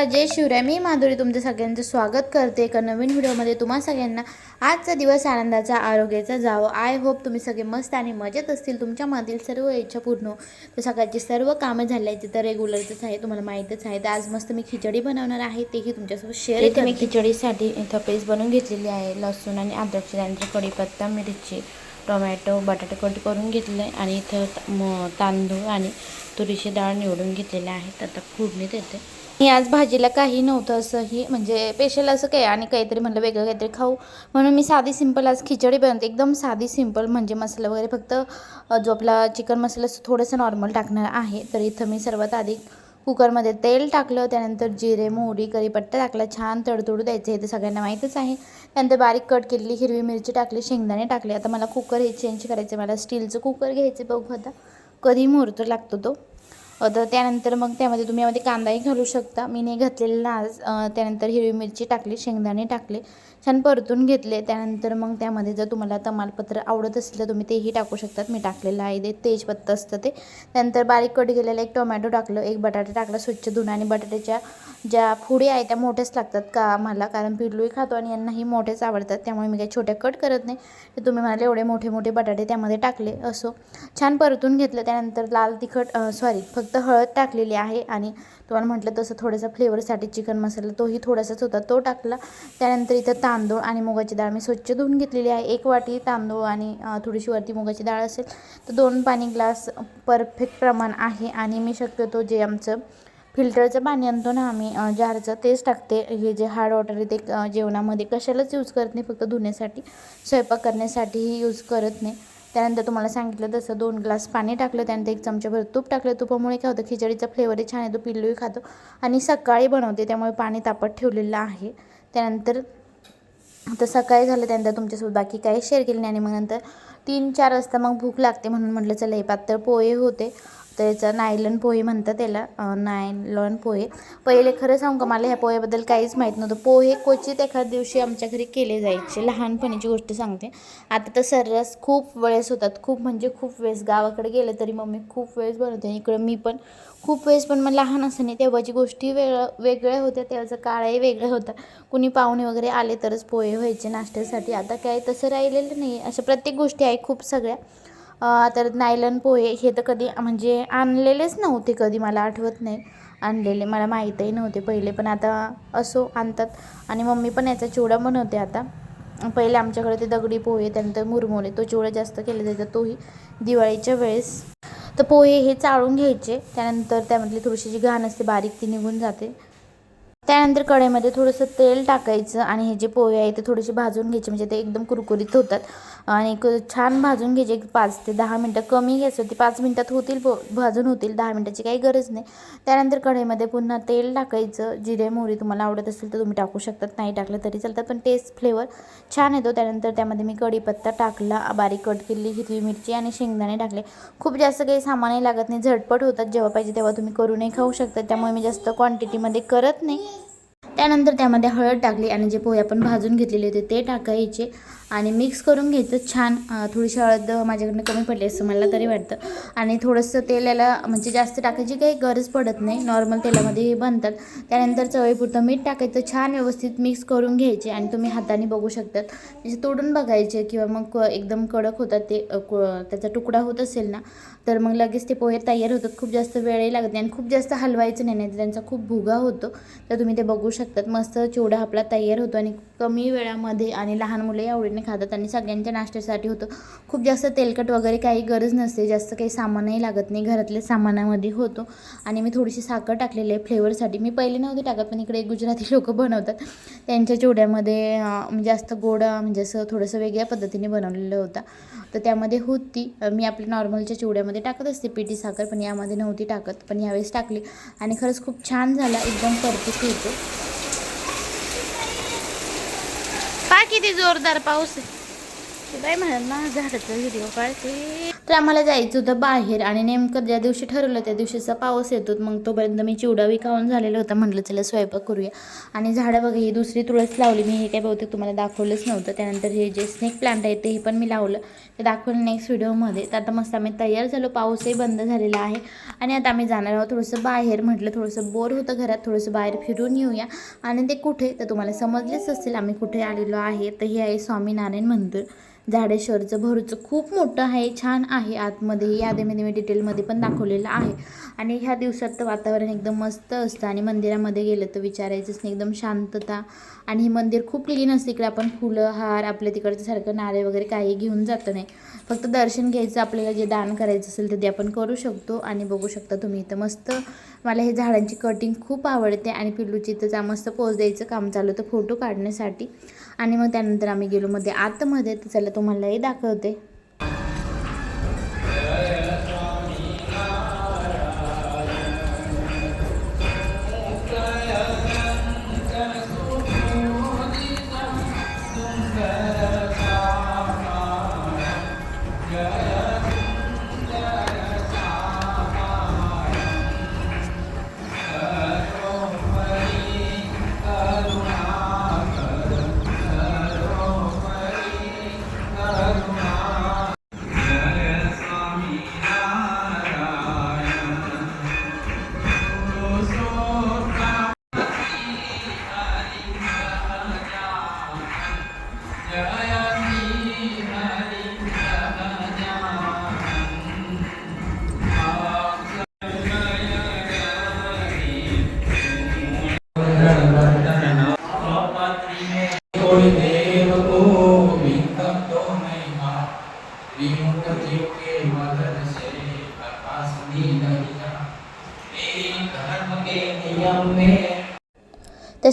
नमस्कार जय शिवराय. मी माधुरी तुमचं सगळ्यांचं स्वागत करते एका नवीन व्हिडिओमध्ये. तुम्हा सगळ्यांना आजचा दिवस आनंदाचा आरोग्याचा जावं. आय होप तुम्ही सगळे मस्त आणि मजेत असतील. तुमच्यामधील सर्व इच्छा पूर्ण. तर सकाळची सर्व कामं झाल्याची तर रेग्युलरच आहे तुम्हाला माहीतच आहे. तर आज मस्त मी खिचडी बनवणार आहे. तेही तुमच्यासोबत शेअर करते मी खिचडीसाठी इथं पेस्ट बनवून घेतलेली आहे. लसूण आणि अद्रकची त्यानंतर कढीपत्ता मिरची टोमॅटो बटाटे कट करून घेतले आणि इथं तांदूळ आणि तुरीची डाळ निवडून घेतलेले आहेत आता फोडणीत येते मी आज भाजीला काही नव्हतं असंही म्हणजे स्पेशल असं काय आणि काहीतरी म्हणलं वेगळं काहीतरी खाऊ. म्हणून मी साधी सिंपल आज खिचडी बनवते. एकदम साधी सिंपल म्हणजे मसाला वगैरे फक्त जो आपला चिकन मसाला असतो थोडंसं नॉर्मल टाकणार आहे. तर इथं मी सर्वात आधी कुकरमध्ये तेल टाकलं त्यानंतर जिरे मोहरी करीपट्टा टाकला छान तडतडू द्यायचं हे तर सगळ्यांना माहीतच आहे. त्यानंतर बारीक कट केलेली हिरवी मिरची टाकली शेंगदाणे टाकले. आता मला कुकर हे चेंज करायचं मला स्टीलचं कुकर घ्यायचं बघू आता. कधी मुहूर्त लागतो तो. तर त्यानंतर मग त्यामध्ये तुम्ही यामध्ये कांदाही घालू शकता. मी नाही घातलेला आज त्यानंतर हिरवी मिरची टाकली शेंगदाणे टाकले छान परतून घेतले. त्यानंतर मग त्यामध्ये जर तुम्हाला तमालपत्र आवडत असेल तर तुम्ही तेही टाकू शकतात. मी टाकलेलं आहे ते तेजपत्ता असतं ते. त्यानंतर बारीक कट केलेलं एक टोमॅटो टाकलं एक बटाटा टाकला स्वच्छ धुणं आणि बटाट्याच्या ज्या फुडी आहे त्या मोठ्याच लागतात का आम्हाला कारण पिल्लूही खातो आणि यांनाही मोठेच आवडतात. त्यामुळे मी काही छोट्या कट करत नाही. तर तुम्ही म्हणाले एवढे मोठे मोठे बटाटे त्यामध्ये टाकले असो. छान परतून घेतलं. त्यानंतर लाल तिखट सॉरी फक्त फक्त हळद टाकलेली आहे आणि तुम्हाला म्हटलं तसं थोडंसं फ्लेवरसाठी चिकन मसाला तोही थोडासाच होता. तो टाकला. त्यानंतर इथं तांदूळ आणि मुगाची डाळ मी स्वच्छ धुवून घेतलेली आहे. एक वाटी तांदूळ आणि थोडीशी वरती मुगाची डाळ असेल तर दोन पाणी ग्लास परफेक्ट प्रमाण आहे आणि मी शक्यतो जे आमचं फिल्टरचं पाणी आणतो ना आम्ही जारचं तेच टाकते. हे जे हार्ड वॉटर आहे ते जेवणामध्ये कशालाच यूज करत नाही. फक्त धुण्यासाठी स्वयंपाक करण्यासाठीही यूज करत नाही. त्यानंतर तुम्हाला सांगितलं तसं दोन ग्लास पाणी टाकलं त्यानंतर एक चमच्याभर तूप टाकलं. तुपामुळे काय होतं खिचडीचा फ्लेवरही छान येतो पिल्लूही खातो. आणि सकाळी बनवते त्यामुळे पाणी तापत ठेवलेलं आहे. त्यानंतर आता सकाळी झालं त्यानंतर तुमच्यासोबत बाकी काही शेअर केले नाही. आणि मग नंतर तीन चार वाजता मग भूक लागते म्हणून म्हटलं चला हे पातळ पोहे होते. त्याचा नायलन पोहे म्हणतात त्याला. नायलॉन पोहे. पहिले खरं सांगू का मला ह्या पोह्याबद्दल काहीच माहीत नव्हतं. पोहे क्वचित एखाद्या दिवशी आमच्या घरी केले जायचे. लहानपणीची गोष्ट सांगते. आता तर सर्रास खूप वेळेस होतात. खूप म्हणजे खूप वेळेस. गावाकडे गेले तरी मम्मी खूप वेळेस बनवते. आणि इकडं मी पण खूप वेळेस पण मग लहान असताना तेव्हाची गोष्टी वेग वेगळ्या होत्या. तेव्हाचा काळही वेगळा होता. कुणी पाहुणे वगैरे आले तरच पोहे व्हायचे नाश्त्यासाठी. आता काय तसं राहिलेलं नाही. अशा प्रत्येक गोष्टी आहे खूप सगळ्या. तर नायलन पोहे हे तर कधी म्हणजे आणलेलेच नव्हते कधी मला आठवत नाही. आणलेले मला माहीतही नव्हते पहिले पण आता असो आणतात. आणि मम्मी पण याचा चिवडा बनवते आता. पहिले आमच्याकडे ते दगडी पोहे त्यानंतर मुरमुरे तो चिवडा जास्त केला जायचा तोही दिवाळीच्या वेळेस. तर पोहे हे चाळून घ्यायचे त्यानंतर त्यामधली थोडीशी जी घाण असते बारीक ती निघून जाते. त्यानंतर कढईमध्ये थोडंसं तेल टाकायचं आणि हे जे पोहे आहे ते थोडेसे भाजून घ्यायचे म्हणजे ते एकदम कुरकुरीत होतात. आणि क- छान भाजून घ्यायचे एक पाच ते दहा मिनटं. कमी घ्यायचं होती पाच मिनटात होतील पो भाजून होतील दहा मिनटाची काही गरज नाही. त्यानंतर कढईमध्ये पुन्हा तेल टाकायचं जिरे मोहरी तुम्हाला आवडत असेल तर तुम्ही टाकू शकतात नाही टाकलं तरी चालतात पण टेस्ट फ्लेवर छान येतो. त्यानंतर त्यामध्ये मी कढीपत्ता टाकला बारीक कट केली हिरवी मिरची आणि शेंगदाणे टाकले. खूप जास्त काही सामानही लागत नाही झटपट होतात जेव्हा पाहिजे तेव्हा तुम्ही करूनही खाऊ शकता. त्यामुळे मी जास्त क्वांटिटीमध्ये करत नाही. त्यानंतर त्यामध्ये हळद टाकली आणि जे पोहे आपण भाजून घेतलेले होते ते टाकायचे आणि मिक्स करून घ्यायचं. छान थोडीशी हळद माझ्याकडनं कमी पडली असं मला तरी वाटतं. आणि थोडंसं तेल याला म्हणजे जास्त टाकायची काही गरज पडत नाही. नॉर्मल तेलामध्ये हे बनतात. त्यानंतर चवीपुरतं मीठ टाकायचं. छान व्यवस्थित मिक्स करून घ्यायचे आणि तुम्ही हाताने बघू शकतात. म्हणजे तोडून बघायचे किंवा मग एकदम कडक होतात ते त्याचा तुकडा होत असेल ना तर मग लगेच ते पोहे तयार होतात. खूप जास्त वेळही लागत नाही आणि खूप जास्त हलवायचं नाही नाही तर त्यांचा खूप भुगा होतो. तर तुम्ही ते बघू शकतात. मस्त चिवडा आपला तयार होतो आणि कमी वेळामध्ये आणि लहान मुलंही आवडीने खातात आणि सगळ्यांच्या नाश्त्यासाठी होतं. खूप जास्त तेलकट वगैरे काही गरज नसते. जास्त काही सामानही लागत नाही. घरातल्या सामानामध्ये होतो. आणि मी थोडीशी साखर टाकलेली आहे फ्लेवरसाठी. मी पहिले नव्हते टाकत पण इकडे गुजराती लोक बनवतात. त्यांच्या चिवड्यामध्ये म्हणजे जास्त गोड म्हणजे असं थोडंसं वेगळ्या पद्धतीने बनवलेलं होतं. तर त्यामध्ये होती. मी आपल्या नॉर्मलच्या चिवड्यामध्ये टाकत असते. पिठी साखर पण यामध्ये नव्हती टाकत. पण यावेळेस टाकली. आणि खरंच खूप छान झाला. एकदम परफेक्ट होतो पा किती जोरदार पाऊस आहे. बाय म्हणत ना झाडाचा व्हिडिओ काढते. तर आम्हाला जायचं होतं बाहेर आणि नेमकं ज्या दिवशी ठरवलं त्या दिवशीचा पाऊस येतो मग तोपर्यंत मी चिवडा विकावून झालेला होता. म्हटलं चला स्वयंपाक करूया. आणि झाडं बघा ही दुसरी तुळस लावली. मी हे काय बहुतेक तुम्हाला दाखवलंच नव्हतं. त्यानंतर हे जे स्नेक प्लांट आहे ते हे पण मी लावलं. ते दाखवलं नेक्स्ट व्हिडिओमध्ये तर आता मस्त आम्ही तयार झालो. पाऊसही बंद झालेला आहे. आणि आता आम्ही जाणार आहोत थोडंसं बाहेर. म्हटलं थोडंसं बोर होतं घरात. थोडंसं बाहेर फिरून येऊया. आणि ते कुठे? तर तुम्हाला समजलेच असेल आम्ही कुठे आलेलो आहे? तर हे आहे स्वामीनारायण मंदिर. झाडेश्वरचं भरूचं खूप मोठं आहे छान आहे आतमध्ये. यादीमध्ये मी डिटेलमध्ये पण दाखवलेलं आहे. आणि ह्या दिवसात तर वातावरण एकदम मस्त असतं आणि मंदिरामध्ये गेलं तर विचारायचंच नाही एकदम शांतता. आणि हे मंदिर खूप क्लीन असतं. इकडे आपण फुलं हार आपल्या तिकडचं सारखं नारे वगैरे काही घेऊन जातो नाही. फक्त दर्शन घ्यायचं आपल्याला जे दान करायचं असेल ते आपण करू शकतो. आणि बघू शकता तुम्ही इथं मस्त मला हे झाडांची कटिंग खूप आवडते. आणि पिल्लूची इथं जा मस्त पोज द्यायचं काम चालू होतं फोटो काढण्यासाठी. आणि मग त्यानंतर आम्ही गेलो मध्ये आतमध्ये तर चला तुम्हालाही दाखवते. Yeah. foi Deus.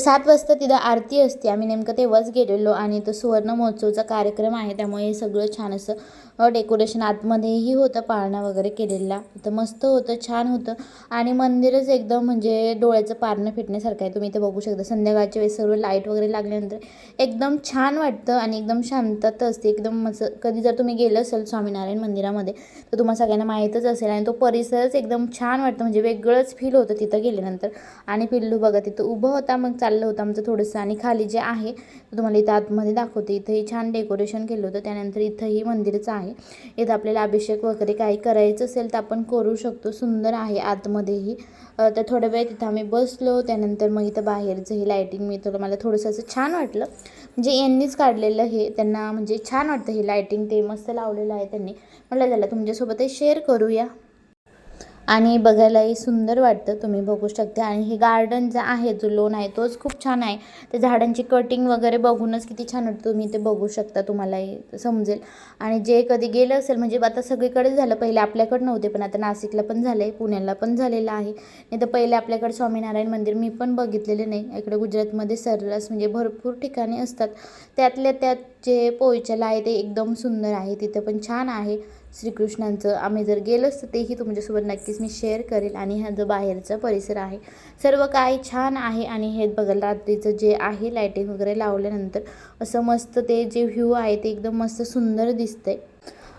सात वाजता तिथं आरती असते. आम्ही नेमकं तेव्हाच गेलेलो आणि तो सुवर्ण महोत्सवचा कार्यक्रम आहे. त्यामुळे हे सगळं छान असं डेकोरेशन आतमध्येही होतं पाळणा वगैरे केलेला. तर मस्त होतं छान होतं. आणि मंदिरच एकदम म्हणजे डोळ्याचं पारणं फिटण्यासारखं आहे. तुम्ही इथे बघू शकता. संध्याकाळच्या वेळेस सर्व लाइट वगैरे लागल्यानंतर एकदम छान वाटतं आणि एकदम शांतता असते. एकदम असं कधी जर तुम्ही गेलं असेल स्वामीनारायण मंदिरामध्ये तर तुम्हाला सगळ्यांना माहीतच असेल आणि तो परिसरच एकदम छान वाटतं. म्हणजे वेगळंच फील होतं तिथं गेल्यानंतर. आणि पिल्लू बघा तिथं उभं होता मग चाललं होतं आमचं थोडंसं. आणि खाली जे आहे तुम्हाला इथं आतमध्ये दाखवते. इथंही छान डेकोरेशन केलं होतं. त्यानंतर इथंही मंदिरचं आहे. इथं आपल्याला अभिषेक वगैरे काही करायचं असेल तर आपण करू शकतो. सुंदर आहे आतमध्येही. तर थोड्या वेळ तिथं आम्ही बसलो. त्यानंतर मग इथं बाहेरचं हे लायटिंग मी थोडं मला थोडंसं असं छान वाटलं. म्हणजे यांनीच काढलेलं हे त्यांना म्हणजे छान वाटतं हे लायटिंग ते मस्त लावलेलं आहे त्यांनी. म्हटलं झालं तुमच्यासोबत हे शेअर करूया. आणि बघायलाही सुंदर वाटतं तुम्ही बघू शकता. आणि हे गार्डन जे आहे जो लोन आहे तोच खूप छान आहे. त्या झाडांची कटिंग वगैरे बघूनच किती छान वाटतं. तुम्ही ते बघू शकता तुम्हालाही समजेल. आणि जे कधी गेलं असेल म्हणजे आता सगळीकडेच झालं. पहिले आपल्याकडे नव्हते पण आता नाशिकला पण झालं आहे पुण्याला पण झालेलं आहे. नाही तर पहिले आपल्याकडे स्वामीनारायण मंदिर मी पण बघितलेले नाही. इकडे गुजरातमध्ये सर्रास म्हणजे भरपूर ठिकाणी असतात. त्यातल्या त्यात जे पोयच्याला आहे ते एकदम सुंदर आहे तिथं पण छान आहे. श्रीकृष्णांचं आम्ही जर गेलोच तर तेही तुमच्यासोबत नक्कीच मी शेअर करेल आणि हा जो बाहेरचा परिसर आहे सर्व काही छान आहे आणि हे बघा रात्रीचं जे आहे लायटिंग वगैरे लावल्यानंतर असं मस्त ते जे व्ह्यू आहे ते एकदम मस्त सुंदर दिसतंय.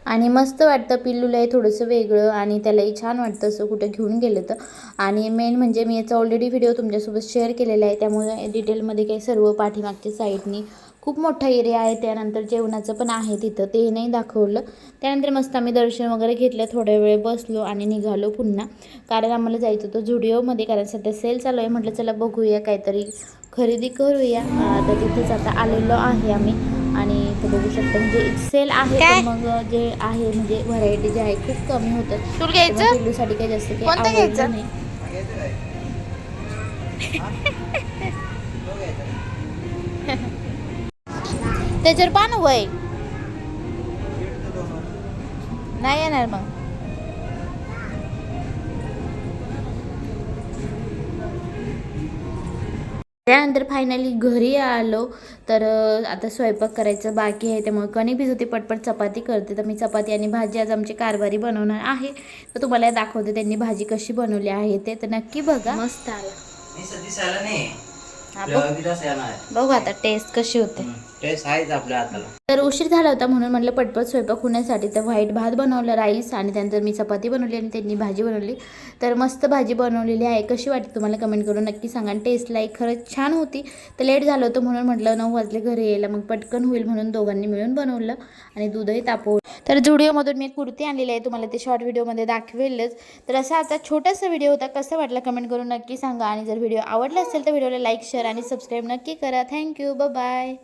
आणि मस्त वाटतं पिल्लूलाही थोडंसं वेगळं आणि त्यालाही छान वाटतं असं कुठं घेऊन गेलं तर. आणि मेन म्हणजे मी याचा ऑलरेडी व्हिडिओ तुमच्यासोबत शेअर केलेला आहे त्यामुळे डिटेलमध्ये काही सर्व पाठीमागच्या साईडनी खूप मोठा एरिया आहे त्यानंतर जेवणाचं पण आहे तिथं ते नाही दाखवलं. त्यानंतर मस्त आम्ही दर्शन वगैरे घेतलं थोड्या वेळ बसलो आणि निघालो पुन्हा. कारण आम्हाला जायचं होतं झुडिओमध्ये कारण सध्या सेल चालू आहे म्हटलं चला बघूया काहीतरी खरेदी करूया. तर तिथेच आता आलेलो आहे आम्ही. आणि इथं बघू शकता म्हणजे सेल आहे मग जे आहे म्हणजे व्हरायटी जे आहे खूप कमी होतं. तुला घ्यायचं? पिल्लूसाठी काही जास्त काही आवडलं घ्यायचं? नाही. त्याच्यावर पान वय नाही येणार मग. त्यानंतर फायनली घरी आलो. तर आता स्वयंपाक करायचं बाकी आहे. त्यामुळे कणी भिजवते पटपट चपाती करते. तर मी चपाती आणि भाजी आज आमची कारभारी बनवणार आहे. तर तुम्हाला दाखवते त्यांनी भाजी कशी बनवली आहे ते. तर नक्की बघा. मस्त आला. आहे. बघू आता टेस्ट कशी होते. टेस्ट आहेच आपल्या हाताला. तर उशीर झाला होता म्हणून म्हटलं पटपट स्वयंपाक होण्यासाठी. तर व्हाईट भात बनवलं राईस आणि त्यानंतर मी चपाती बनवली आणि त्यांनी भाजी बनवली. तर मस्त भाजी बनवलेली आहे. कशी वाटते तुम्हाला कमेंट करून नक्की सांगा आणि टेस्टला एक खरंच छान होती. तर लेट झालं होतं म्हणून म्हटलं नऊ वाजले घरी यायला मग पटकन होईल म्हणून दोघांनी मिळून बनवलं आणि दूधही तापवलं. तर जुडिओमधून मी कुर्ती आणलेली आहे. तुम्हाला ते शॉर्ट व्हिडिओमध्ये दाखवेलच. तर असा आता छोटासा व्हिडिओ होता. कसं वाटला कमेंट करून नक्की सांगा. आणि जर व्हिडिओ आवडला असेल तर व्हिडिओला लाईक शेअर आणि सबस्क्राईब नक्की करा. Thank you bye